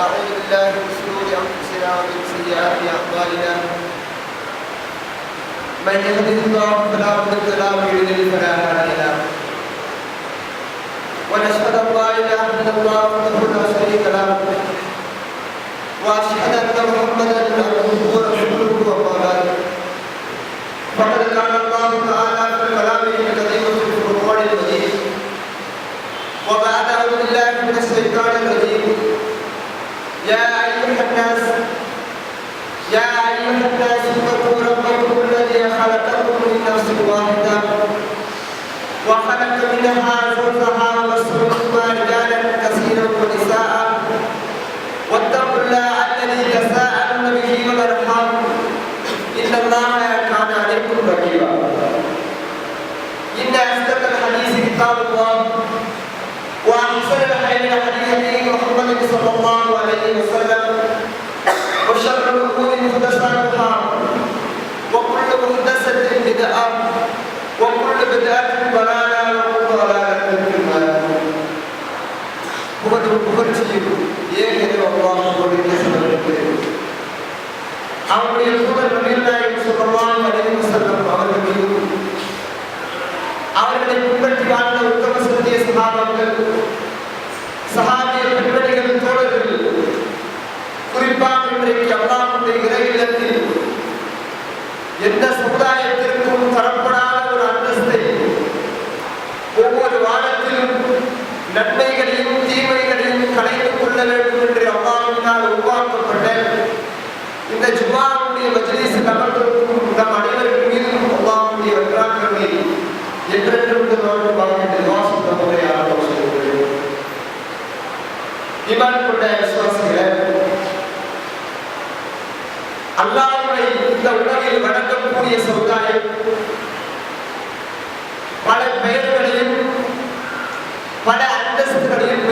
ونعوذ بالله من شرور أنفسنا ومن سيئات أعمالنا. من يهده الله فلا مضل له ومن يضلل فلا هادي له. ونشهد أن لا إله إلا الله وحده لا شريك له. وأشهد أن محمدا عبده ورسوله بعد فقد قال الله تعالى في كلامه الكريم في القرآن المجيد وبعد اعوذ بالله من الشيطان الرجيم. يا أيها الناس يا أيها الناس اتقوا ربكم الذي خلقكم من نفس واحدة وخلق منها زوجها منهما رجالا كثيرا ونساء. واتقوا الله الذي تساءلون به والأرحام. إن الله كان عليكم رقيبا. إن أصدق الحديث كتاب الله. واحسن الحديث حديث محمد صلى الله عليه وسلم وشر الامور محدثاتها وكل محدثه بدعه وكل بدعه ضلاله وكل ضلاله في النار புகழும் புகழ்ச்சியும் ஏன் அல்லாஹுடைய பேசுவதற்கு அவருடைய புகழ் நபிநாயகம் சொல்லலாம் அலைஹி செல்லம் அவர்கள் மீதும் அவர்களை பின்பற்றி வாழ்ந்த உத்தம நன்மைகளையும் தீமைகளையும் கலைந்து கொள்ள வேண்டும் என்று அல்லாஹினால் உருவாக்கப்பட்ட இந்த ஜுமாவுடைய மஜ்லிஸ் அமர்ந்திருக்கும் நம் அனைவர்கள் மீதும் அல்லாஹுடைய வென்றாக்கங்களை என்றென்றும் வாழ்வாக என்று வாசித்த கொண்ட விசுவாசிகளை அல்லாஹ்வை இந்த உலகில் வணங்கக்கூடிய சமுதாயம் பல பெயர் பல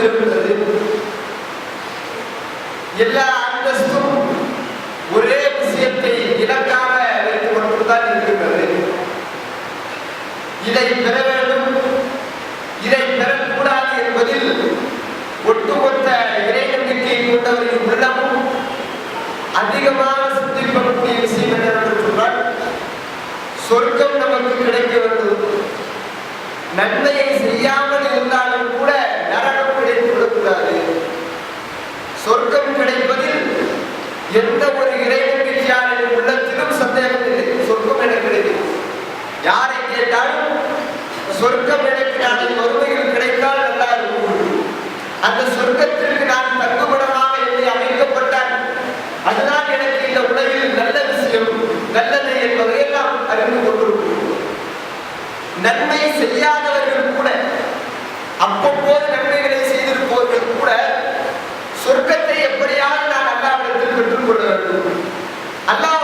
அந்தஸ்துகளையும் எல்லா அந்தஸ்தும் ஒரே விஷயத்தை இலக்காக வைத்துக் கொண்டுதான் இருக்கின்றது. இதை பெற வேண்டும். இதை பெறக்கூடாது என்பதில் ஒட்டுமொத்த இறை நம்பிக்கை கொண்டவரின் உள்ளமும் அதிகமான சிந்திக்கக்கூடிய விஷயம் என்னவென்று சொன்னால் சொர்க்கம் நமக்கு கிடைக்க வேண்டும் நன்மையை செய்யாமல் இருந்தாலும் கூட நரகம் கிடைத்து விடக்கூடாது சொர்க்கம் கிடைப்பதில் எந்த ஒரு இறை நம்பிக்கையாளரின் உள்ளத்திலும் சந்தேகம் இல்லை சொர்க்கம் எனக்கு யாரை கேட்டாலும் சொர்க்கம் எனக்கு நாளை மறுமையில் கிடைத்தால் நல்லா இருக்கும். அந்த சொர்க்கத்திற்கு நான் தங்குமிடமாக என்னை அமைக்கப்பட்டார் அதுதான் எனக்கு இந்த உலகில் நல்ல விஷயம் நல்லது என்பதையெல்லாம் அறிந்து கொண்டிருக்கிறோம் நன்மை செய்யாதவர்கள் கூட அப்பப்போது நன்மை சொர்க்கத்தை எப்படியாவது நான் அல்லாவிடத்தில் பெற்றுக் கொள்ள வேண்டும். அல்லாவிடத்தில்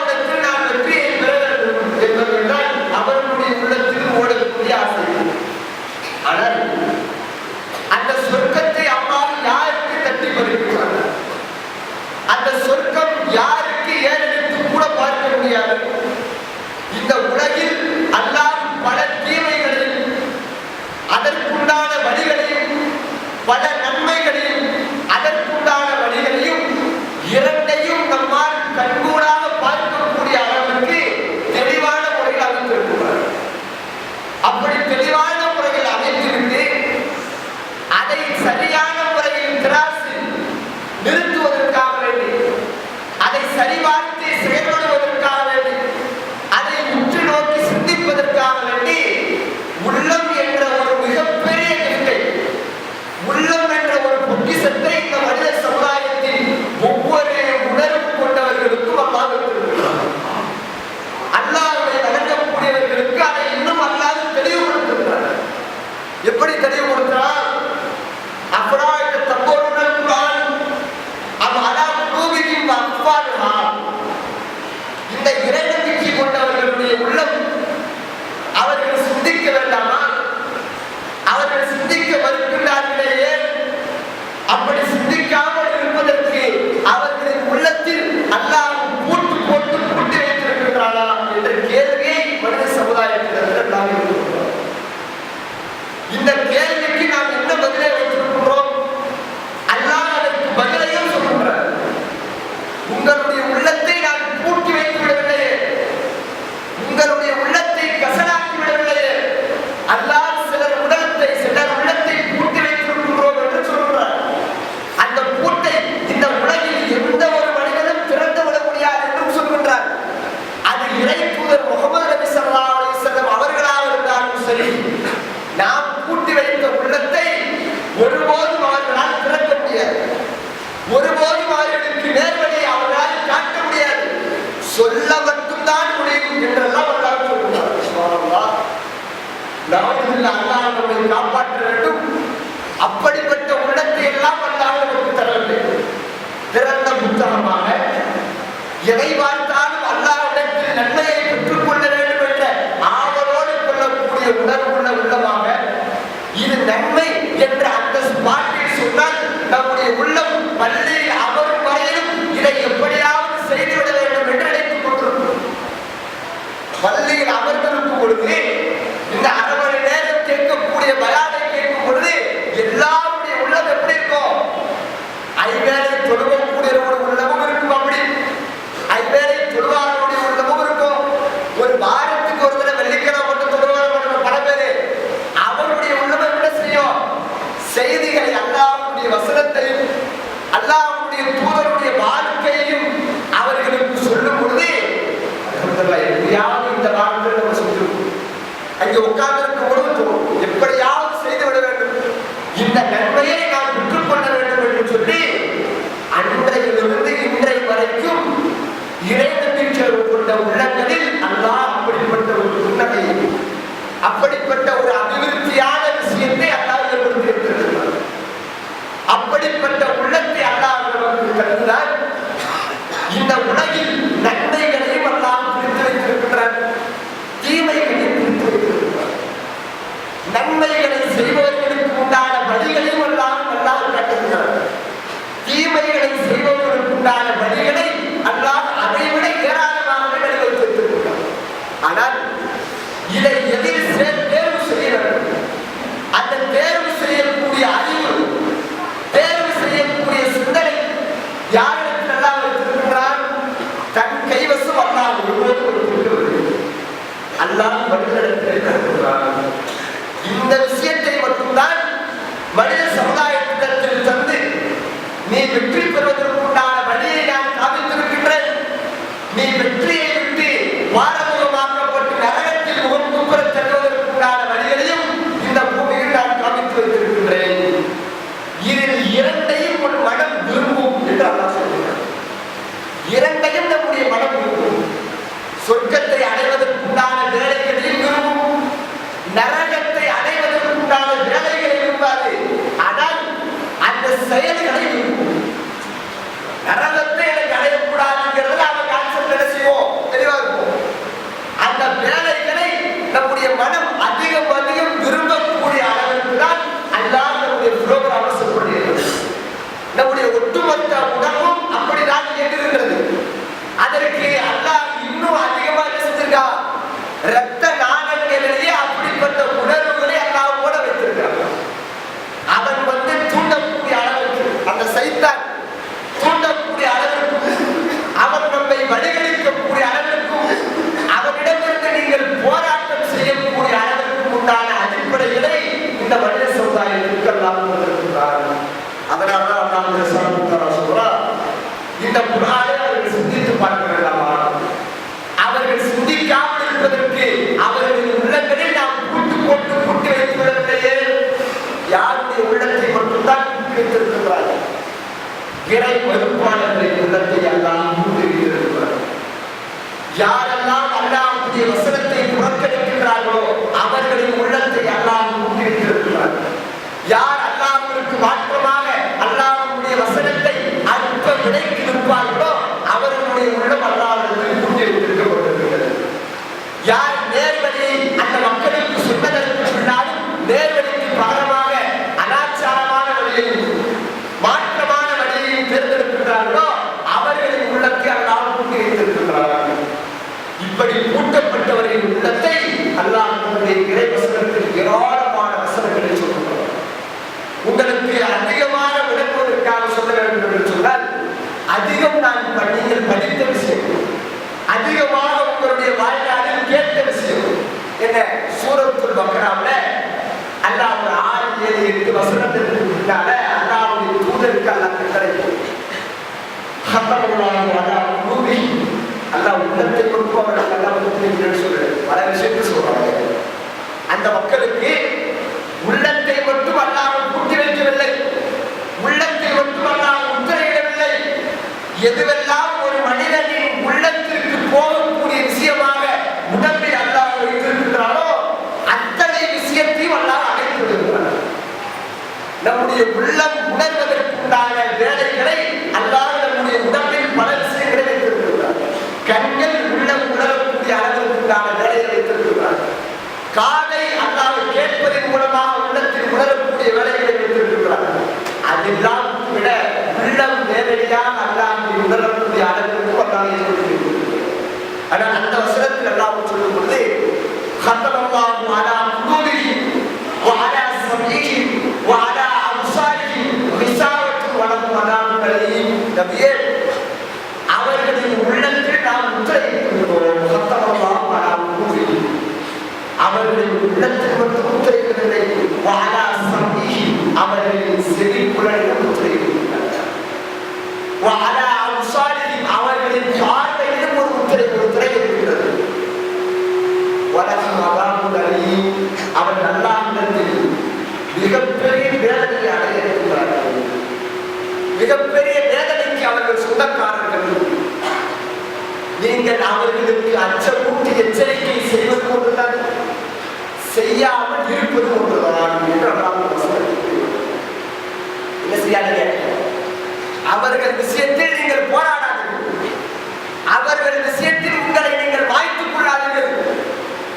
eu o cara வைத்திருக்கிறார்கள் இறை வகுப்பாளர்களை உள்ளத்தை எல்லாம் மூடியிருக்கிறார் யாரெல்லாம் அல்லாவுடைய வசனத்தை புறக்கணிக்கிறார்களோ அவர்களின் உள்ளத்தை எல்லாம் மூடியிருக்கிறார்கள் யார் உள்ளத்தை கொடுப்பவர்கள் கள்ளபுத்திரர்கள் சொல்றது. பல விஷயத்தை சொல்றாங்க அந்த மக்களுக்கு உள்ளத்தை மட்டும் அல்லாமல் கூட்டி உள்ளத்தை மட்டும் அல்லாமல் முத்திரையிடவில்லை எதுவெல்லாம் ஒரு மனிதனின் உள்ளத்திற்கு போகக்கூடிய விஷயமாக உடம்பில் அல்லாமல் வைத்திருக்கின்றாரோ அத்தனை விஷயத்தையும் அல்லாமல் அழைத்து நம்முடைய உள்ளம் உணர்வதற்குண்டான வேலை காதை அல்லாவை கேட்பதன் மூலமாக உள்ளத்தில் உணரக்கூடிய வேலைகளை வைத்திருக்கிறார் அதெல்லாம் விட உள்ளம் நேரடியாக அல்லாமை உணரக்கூடிய அளவிற்கு அல்லாவை ஆனால் அந்த வசனத்தில் அல்லாஹ் சொல்லும் பொழுது கத்தனமாக ஆனா குருவியும் வாழ சமையும் வாழ அம்சாரியும் விசாவற்று வளம் வராமலையும் நபியே அவர்களின் உள்ளத்தில் நாம் உத்தரவிட்டு மிகப்பெரிய வேதனைக்கு அவர்கள் சொந்தக்காரர்கள். நீங்கள் அவர்களுக்கு அச்சமூட்டி எச்சரிக்கை செய்வது ஒன்றுதான் செய்யாமல் இருப்பது ஒன்றுதான் என்று என்ன செய்யாதீங்க? அவர்கள் விஷயத்தில் நீங்கள் போராடாதீர்கள். அவர்கள் விஷயத்தில் உங்களை நீங்கள் வாய்த்துக் கொள்ளாதீர்கள்.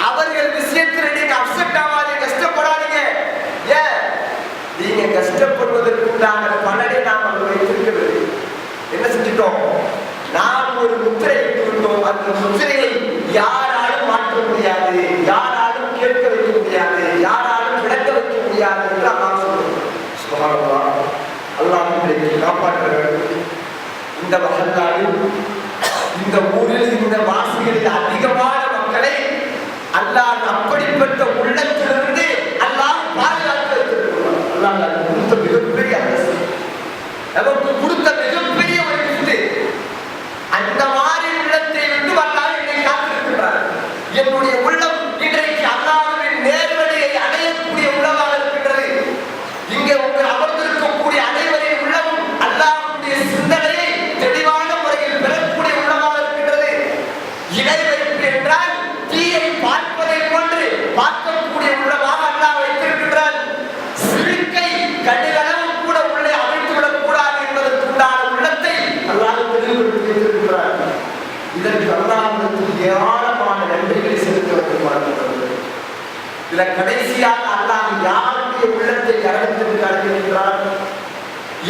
அவர்கள் விஷயத்தில் நீங்க அப்செட் ஆகாதீங்க கஷ்டப்படாதீங்க. ஏன்? நீங்க கஷ்டப்படுவதற்குண்டான பலனை நாம் அங்கு வைத்திருக்கிறது என்ன செஞ்சிட்டோம் நாம் ஒரு முத்திரை இட்டு விட்டோம் முத்திரையை யாராலும் மாற்ற முடியாது. யாராலும் கேட்க வைக்க முடியாது. யாராலும் விளக்க வைக்க முடியாது என்று அல்லாஹ் சொல்லுவார் சுபஹானல்லாஹ் அல்லாஹ் இன்றைக்கு காப்பாற்ற வேண்டும் இந்த மகல்லாவில் இந்த ஊரில் இந்த வாசிகளில் இதுல கடைசியாக அல்லாஹ் யாருடைய உள்ளத்தை நரகத்திற்கு அழைக்கின்றார்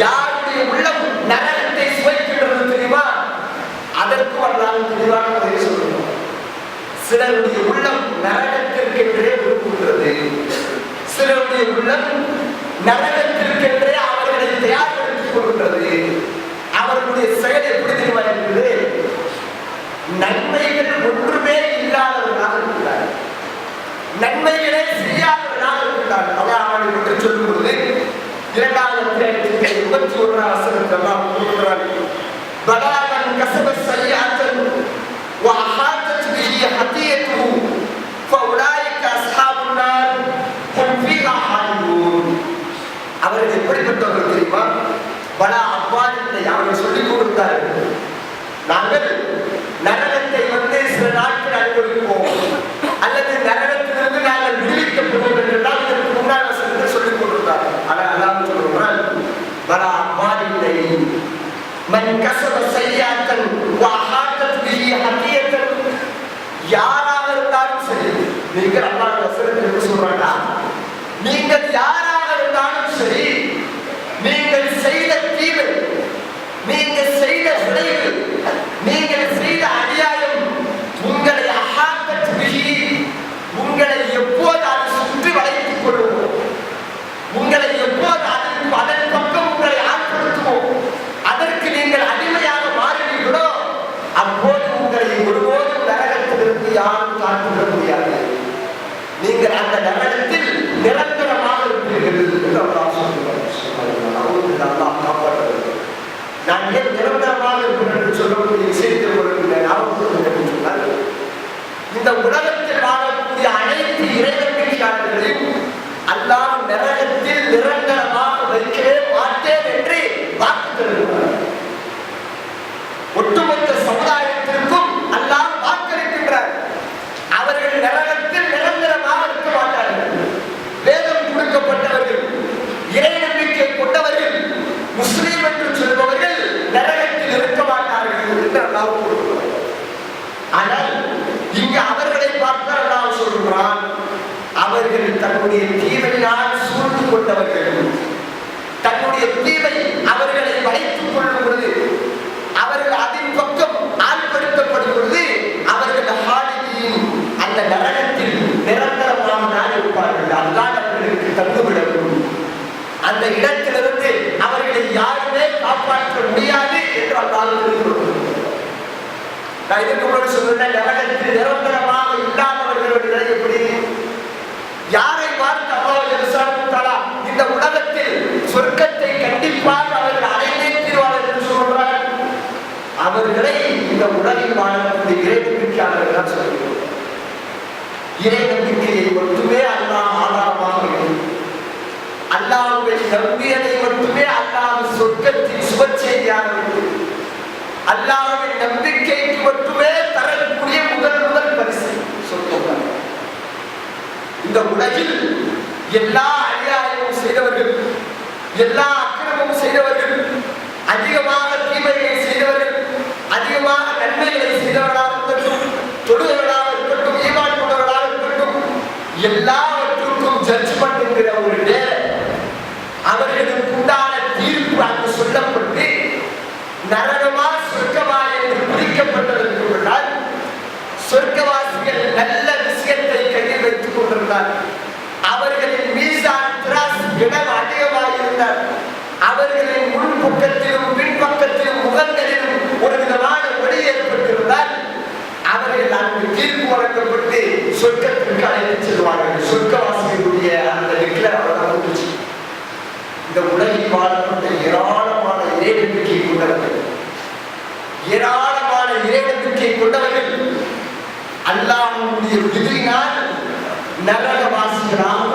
யாருடைய உள்ளம் நரகத்தை சுவைக்கின்றது தெரியுமா? அதற்கு அல்லாஹ் தெளிவாக பதில் சொல்லணும் சிலருடைய உள்ளம் நரகத்திற்கென்றே விரும்புகிறது. சிலருடைய உள்ளம் நரகத்திற்கென்றே அவர்களை தயார்படுத்திக் கொள்கிறது அவர்களுடைய செயல் எப்படி தெரியுமா என்பது? நன்மைகள் ஒன்றுமே இல்லாதவர்களாக இருக்கிறார்கள். நன்மைகளை செய்யாதவனாக இருக்கிறார் அல்லாஹ் அவனை பற்றி சொல்லும் பொழுது இரண்டாவது அத்தியாயத்திற்கு இருபத்தி ஒன்றாம் வசனத்தில் அல்லாஹ் மன் கசப செய்யாத்தன் வஹாத்தத் பிஹி ஹதியத்தன் யாராக இருந்தாலும் சரி நீங்கள் அல்லாஹ் சொல்றாங்க நீங்கள் யாராக இருந்தாலும் சரி நீங்கள் செய்த தீமை நீங்கள் செய்த விளைவு நீங்கள் செய்த அநியாயம் உங்களை அஹாத்தத் பிஹி உங்களை எப்போது அது சுற்றி வளைத்துக் கொள்ளுவோம் உங்களை எப்போது அதற்கு அதன் பக்கம் உங்களை ஆட்படுத்துவோம் அதற்கு நீங்கள் அடிமையாக மாறுவீர்களோ அப்போது உங்களை ஒருபோதும் நரகத்திலிருந்து யாரும் காத்துவிட முடியாது நீங்கள் அந்த நகரத்தில் நிரந்தரமாக இருக்கிறது அல்லாஹ் சொல்லுவார் அல்லாஹ் காப்பாற்ற நான் ஏன் நிரந்தரமாக இருக்கிறேன் என்று சொல்லக்கூடிய விஷயத்தை உங்களுக்கு ஞாபகப்படுத்த சொன்னால் இந்த உடல் வாழக்கூடிய அனைத்து இறைநம்பிக்கையாளர்களையும் அல்லாஹ் நரகத்தில் நிரந்தரமாக வைக்கவே மாட்டேன் என்று வாக்கு தருகிறார் ஒட்டுமொத்த சமுதாயத்திற்கும் அல்லாஹ் வாக்களிக்கின்றார் அவர்கள் நரகத்தில் நிரந்தரமாக இருக்க மாட்டார்கள் நான் இதுக்கு முன்னாடி சொன்னேன் நரகத்தில் நிரந்தரமாக இல்லாதவர்களுடைய நிலை எப்படி யாரை பார்த்து அல்லாஹ் விசாரித்தாரா இந்த உலகத்தில் சொர்க்கத்தை கண்டிப்பாக அவர்கள் அடைந்தே தீர்வாளர் என்று சொல்றார் அவர்களை இந்த உலகில் வாழக்கூடிய இறை நம்பிக்கையாளர்கள் தான் இறை நம்பிக்கையை மட்டுமே அல்லாஹ் ஆதாரமாக இருக்கும் நம்பியதை மட்டுமே அல்லாஹ் சொர்க்கத்தின் சுப செய்தியாக இருக்கும் அல்லாஹ்வின் நம்பிக்கைக்கு மட்டுமே தரக்கூடிய முதல் முதல் பரிசு சொர்க்கம். இந்த உலகில் எல்லா எல்லா அக்கிரமும் செய்தவர்கள் அதிகமாக தீமைகளை செய்தவர்கள் அதிகமாக நன்மைகளை செய்தவர்களாக இருக்கட்டும் தொழுகிறவர்களாக இருக்கட்டும் ஈமான் கொண்டவர்களாக இருக்கட்டும் எல்லாவற்றுக்கும் ஜட்ஜ்மெண்ட் என்கிற ஒரு நேரம் அவர்களுக்கு உண்டான தீர்ப்பு அங்கு சொல்லப்பட்டு நரகமா சொர்க்கமா என்று பிரிக்கப்பட்டதற்கு முன்னால் சொர்க்கவாசிகள் நல்ல விஷயத்தை கையில் வைத்துக் கொண்டிருந்தார் அவர்களின் மீசான் திராஸ் இடம் அதிகமாக இருந்தார் அவர்களின் முன்பக்கத்திலும் பின்பக்கத்திலும் முகங்களிலும் ஒரு விதமான ஒளி ஏற்பட்டிருந்தால் அவர்கள் அங்கு தீர்ப்பு வழங்கப்பட்டு சொர்க்கத்திற்கு அழைத்து செல்வார்கள். சொர்க்கவாசிகளுடைய அந்த நிக்கல அவர் முடிச்சு இந்த உலகில் வாழப்பட்ட ஏராளமான இறை நம்பிக்கை கொண்டவர்கள். ஏராளமான இறை நம்பிக்கை கொண்டவர்கள். அல்லாஹ்வுடைய விதியினால் நரகவாசிகளாக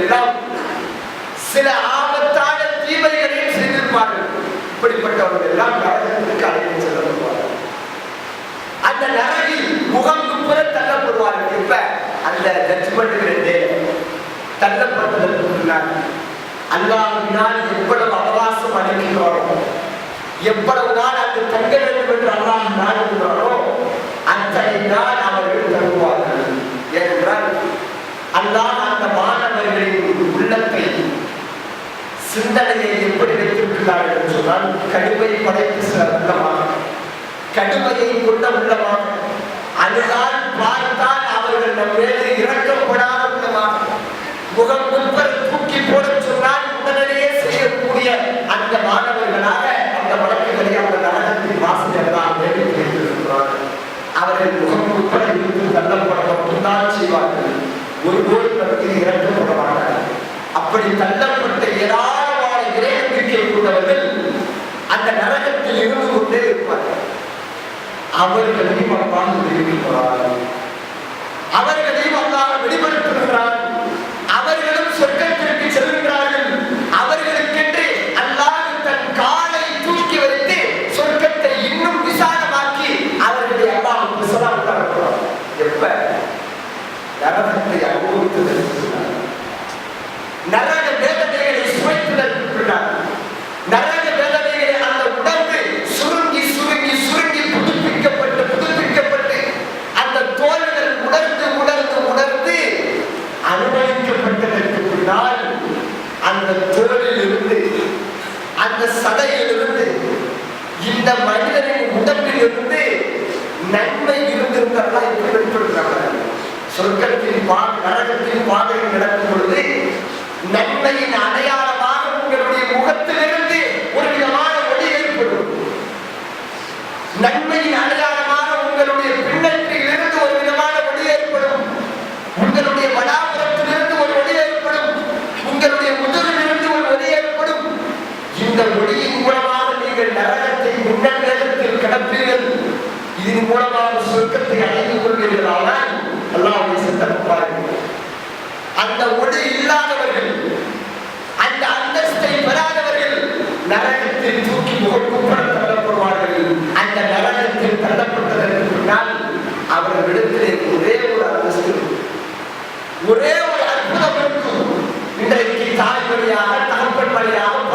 எல்லாம் சில ஆபத்தான தீமைகளையும் செய்திருப்பார்கள். இப்படிப்பட்டவர்கள் எல்லாம் நரகத்திற்கு அழைத்து செல்லப்படுவார்கள். அந்த நரகில் முகங்கு குப்புற தள்ளப்படுவார்கள். இப்ப அந்த ஜட்ஜ்மெண்ட் தள்ளப்பட்டதற்கு முன்னால். அல்லாவினால் எவ்வளவு அவகாசம் அளிக்கிறாரோ எவ்வளவு நாள் அங்கு தங்க வேண்டும் என்று அல்லாஹ் நாடுகிறாரோ அத்தனை நாள் அவர்கள் தருவார்கள் ஏனென்றால் அல்லாஹ் அந்த மாணவர்களின் உள்ளத்தை சிந்தனையை எப்படி வைத்திருக்கிறார்கள் என்று சொன்னால் கடுமை படைத்து சில உள்ளமாக. கடுமையை கொண்ட உள்ளமாக. அதுதான் பார்த்தால் அவர்கள் நம் மேலே இறக்கப்படாத உள்ளமாக. முகம் முன்பர் தூக்கி போட சொன்னால் உடனடியே செய்யக்கூடிய அந்த மாணவர்களாக அந்த வழக்குகளை அந்த நரகத்தின் வாசகர் தான் வேலை வைத்திருக்கிறார்கள் அவர்கள் முகம் முன்பர இருந்து தள்ளப்பட மட்டும்தான் செய்வார்கள் ஒருபோது பற்றி இறக்கப்பட மாட்டார்கள் அப்படி தள்ளப்பட்ட ஏராளமான இறை நம்பிக்கை கொண்டவர்கள் அந்த நரகத்தில் இருந்து கொண்டே இருப்பார்கள் அவர்களையும் அல்லாஹ் விடுவிக்கிறார் அவர்களையும் அல்லாஹ் வெளிப்படுத்துகிறார் அவர்களும் சொர்க்கத்திற்கு செல்கிறார்கள் அவர்களுக்கென்று அல்லாஹ் தன் காலை தூக்கி வைத்து சொர்க்கத்தை இன்னும் விசாலமாக்கி அவர்களை அல்லாஹ் விசாலமாக்கிறார் எப்ப நரகத்தை அனுபவித்ததற்கு நரக வேதனைகளை சுவைத்ததற்கு பின்னால் நரக வேதனைகளை அந்த உடம்பு சுருங்கி சுருங்கி சுருங்கி புதுப்பிக்கப்பட்டு புதுப்பிக்கப்பட்டு அந்த தோள்கள் உணர்ந்து உணர்ந்து உணர்ந்து அனுபவிக்கப்பட்டதற்கு பின்னால் அந்த தோளில் இருந்து அந்த சதையில் இருந்து இந்த மனிதனின் உடம்பில் இருந்து நன்மை இருந்திருந்தால் எப்படி வெளிப்படுத்துறாங்க சொர்க்கத்தின் பா நரகத்தின் பாதையில் நடக்கும் பொழுது நன்மையின் அடையாளமாக உங்களுடைய முகத்திலிருந்து ஒரு விதமான ஒளி ஏற்படும் நன்மையின் அடையாளமாக உங்களுடைய பின்னற்றிலிருந்து ஒரு விதமான ஒளி ஏற்படும் உங்களுடைய வடாபுரத்திலிருந்து ஒரு ஒளி ஏற்படும் உங்களுடைய முதுகிலிருந்து ஒரு ஒளி ஏற்படும் இந்த ஒளியின் மூலமாக நீங்கள் நரகத்தை முன்னல் நேரத்தில் கிடப்பீர்கள். இதன் மூலமாக சொர்க்கத்தை அடைந்து கொள்வீர்களானால் அல்லாவுடைய சட்டம் பாருங்கள். அந்த ஒளி இல்லாதவர்கள் அந்த அந்தஸ்தை பெறாதவர்கள் நரகத்தில் தூக்கி முகக்குப்புற தள்ளப்படுவார்கள். அந்த நரகத்தில் தள்ளப்பட்டதற்கு முன்னால் அவர்களிடத்திலே ஒரே ஒரு அந்தஸ்து. ஒரே ஒரு அற்புதம். இருக்கும் இன்றைக்கு தாய் வழியாக தகப்பன் வழியாக